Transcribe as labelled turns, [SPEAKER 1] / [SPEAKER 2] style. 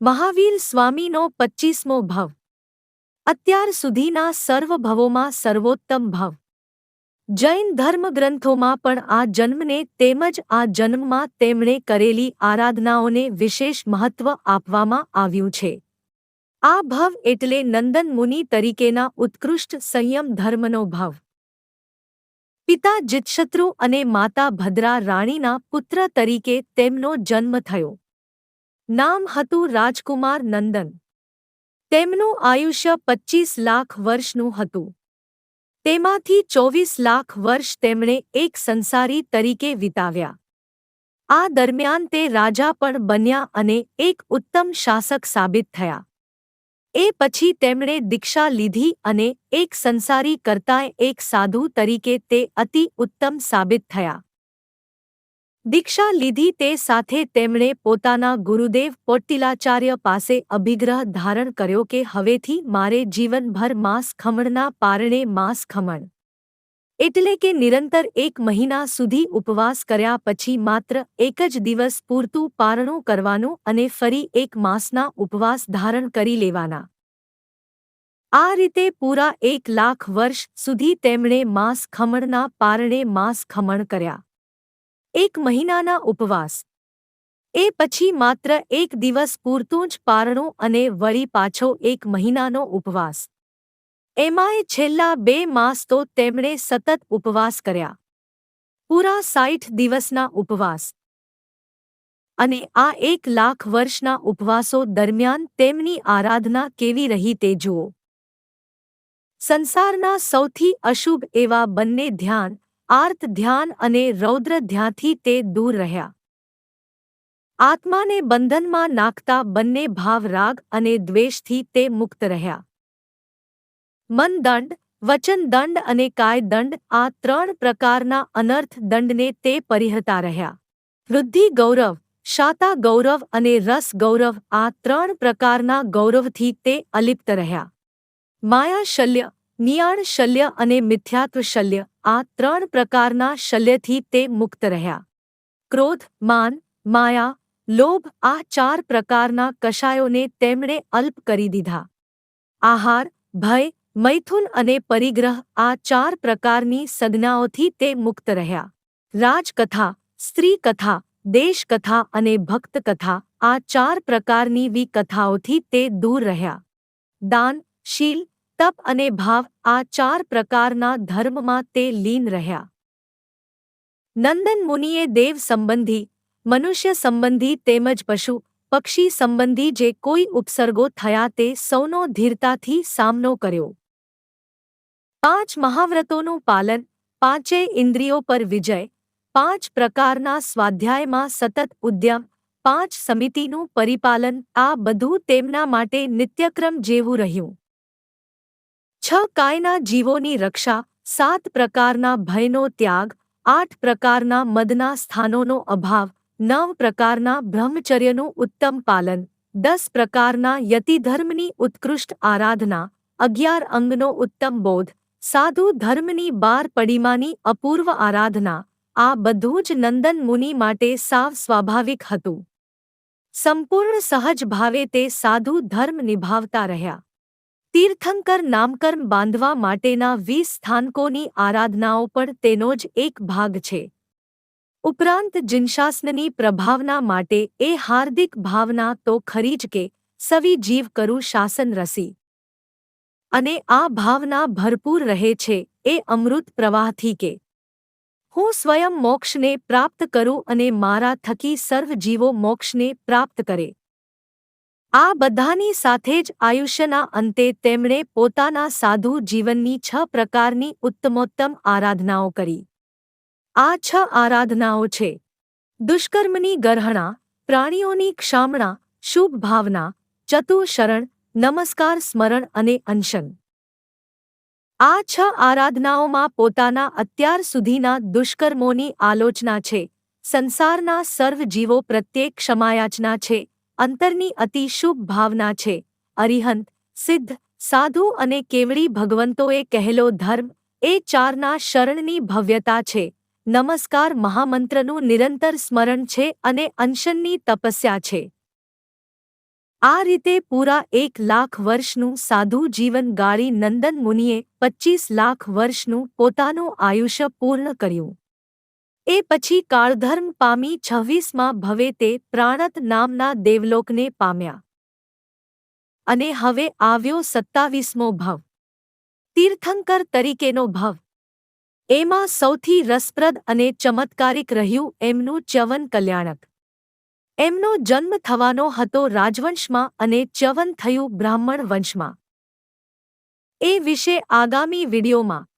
[SPEAKER 1] મહાવીર સ્વામીનો પચ્ચીસમો ભવ. અત્યાર સુધીના સર્વ ભવોમાં સર્વોત્તમ ભવ. જૈન ધર્મગ્રંથોમાં પણ આ જન્મને તેમજ આ જન્મમાં તેમણે કરેલી આરાધનાઓને વિશેષ મહત્વ આપવામાં આવ્યું છે. આ ભવ એટલે નંદન મુનિ તરીકેના ઉત્કૃષ્ટ સંયમ ધર્મનો ભવ. પિતા જીતશત્રુ અને માતા ભદ્રા રાણીના પુત્ર તરીકે તેમનો જન્મ થયો. નામ હતું રાજકુમાર નંદન તેમનું આયુષ્ય પચ્ચીસ લાખ વર્ષનું હતું તેમાંથી ચોવીસ લાખ વર્ષ તેમણે એક સંસારી તરીકે વિતાવ્યા આ દરમિયાન તે રાજા પણ બન્યા અને એક ઉત્તમ શાસક સાબિત થયા એ પછી તેમણે દીક્ષા લીધી અને એક સંસારી કરતાંય એક સાધુ તરીકે તે અતિ ઉત્તમ સાબિત થયા દીક્ષા લીધી તે સાથે તેમણે પોતાના ગુરુદેવ પોટ્ટિલાચાર્ય પાસે અભિગ્રહ ધારણ કર્યો કે હવેથી મારે જીવનભર માંસ ખમણના પારણે માંસ ખમણ એટલે કે નિરંતર એક મહિના સુધી ઉપવાસ કર્યા પછી માત્ર એક જ દિવસ પૂરતું પારણું કરવાનું અને ફરી એક માસના ઉપવાસ ધારણ કરી લેવાના આ રીતે પૂરા એક લાખ વર્ષ સુધી તેમણે માંસ ખમણના પારણે માંસ ખમણ કર્યા એક મહિનાના ઉપવાસ. એ પછી માત્ર એક દિવસ પૂરતું જ પારણું અને વળી પાછો એક મહિનાનો ઉપવાસ. એમાંય છેલ્લા બે માસ તો તેમણે સતત ઉપવાસ કર્યા. પૂરા સાઠ દિવસના ઉપવાસ. અને આ એક લાખ વર્ષના ઉપવાસો દરમિયાન તેમની આરાધના કેવી રહી તે જુઓ. સંસારના સૌથી અશુભ એવા બંને ધ્યાન આર્ત ધ્યાન અને રૌદ્ર ધ્યાનથી તે દૂર રહ્યા આત્માને બંધનમાં નાખતા બંને ભાવ રાગ અને દ્વેષથી તે મુક્ત રહ્યા મનદંડ વચનદંડ અને કાયદંડ આ ત્રણ પ્રકારના અનર્થ દંડને તે પરિહતા રહ્યા વૃદ્ધિ ગૌરવ શાતા ગૌરવ અને રસ ગૌરવ આ ત્રણ પ્રકારના ગૌરવથી તે અલિપ્ત રહ્યા માયા શલ્ય નિયાણ શલ્ય અને મિથ્યાત્વ શલ્ય આ ત્રણ પ્રકારના શલ્યથી તે મુક્ત રહ્યા ક્રોધ માન માયા લોભ આ ચાર પ્રકારના કશાયોને તેમણે અલ્પ કરી દીધા આહાર ભય મૈથુન અને પરિગ્રહ આ ચાર પ્રકારની સંજ્ઞાઓથી તે મુક્ત રહ્યા રાજકથા સ્ત્રી કથા દેશકથા અને ભક્ત કથા આ ચાર પ્રકારની વિકથાઓથી તે દૂર રહ્યા દાન શીલ તપ અને ભાવ આ ચાર પ્રકારના ધર્મમાં તે લીન રહ્યા. નંદન મુનિએ દેવ સંબંધી, મનુષ્ય સંબંધી તેમજ પશુ, પક્ષી સંબંધી જે કોઈ ઉપસર્ગો થયા તે સૌનો ધીરતાથી સામનો કર્યો. પાંચ મહાવ્રતોનું પાલન, પાંચે ઇન્દ્રિયો પર વિજય, પાંચ પ્રકારના સ્વાધ્યાયમાં સતત ઉદ્યમ, પાંચ સમિતિનું પરિપાલન આ બધું તેમના માટે નિત્યક્રમ જેવું રહ્યું. છ કાયના જીવોની રક્ષા સાત પ્રકારના ભયનો ત્યાગ આઠ પ્રકારના મદના સ્થાનોનો અભાવ નવ પ્રકારના બ્રહ્મચર્યનું ઉત્તમ પાલન દસ પ્રકારના યતિધર્મની ઉત્કૃષ્ટ આરાધના અગિયાર અંગનો ઉત્તમ બોધ સાધુ ધર્મની બાર પડીમાની અપૂર્વ આરાધના આ બધું જ નંદન મુનિ માટે સાવ સ્વાભાવિક હતું સંપૂર્ણ સહજ ભાવે તે સાધુ ધર્મ નિભાવતા રહ્યા તીર્થંકર નામકર્મ બાંધવા માટેના વીસ સ્થાનકોની આરાધનાઓ પણ તેનો જ એક ભાગ છે ઉપરાંત જિનશાસનની પ્રભાવના માટે એ હાર્દિક ભાવના તો ખરી જ કે સવી જીવ કરું શાસન રસી અને આ ભાવના ભરપૂર રહે છે એ અમૃત પ્રવાહથી કે હું સ્વયં મોક્ષને પ્રાપ્ત કરું અને મારા થકી સર્વ જીવો મોક્ષને પ્રાપ્ત કરે આ બધાની સાથે જ આયુષ્યના અંતે તેમણે પોતાના સાધુ જીવનની છ પ્રકારની ઉત્તમોત્તમ આરાધનાઓ કરી. આ છ આરાધનાઓ છે. દુષ્કર્મની ગરહણા, પ્રાણીઓની ક્ષામણા, શુભ ભાવના, ચતુશરણ, નમસ્કાર, સ્મરણ અને અંશન. આ છ આરાધનાઓમાં પોતાના અત્યાર સુધીના દુષ્કર્મોની આલોચના છે. સંસારના સર્વ જીવો પ્રત્યે ક્ષમાયાચના છે. અંતરની અતિ શુભ ભાવના છે. અરિહંત, સિદ્ધ, સાધુ અને કેવડી ભગવંતોએ કહેલો ધર્મ એ ચારના શરણની ભવ્યતા છે. નમસ્કાર મહામંત્રનું નિરંતર સ્મરણ છે અને અંશનની તપસ્યા છે. આ રીતે પૂરા એક લાખ વર્ષનું સાધુ જીવન ગાળી નંદન મુનિએ પચ્ચીસ લાખ વર્ષનું પોતાનું આયુષ્ય પૂર્ણ કર્યું. એ પછી કાળધર્મ પામી છવ્વીસમાં ભવે તે પ્રાણત નામના દેવલોકને પામ્યા. અને હવે આવ્યો સત્તાવીસમો ભવ. તીર્થંકર તરીકેનો ભવ. એમાં સૌથી રસપ્રદ અને ચમત્કારિક રહ્યું એમનું ચ્યવન કલ્યાણક. એમનો જન્મ થવાનો હતો રાજવંશમાં અને ચ્યવન થયું બ્રાહ્મણ વંશમાં. એ વિશે આગામી વિડીયોમાં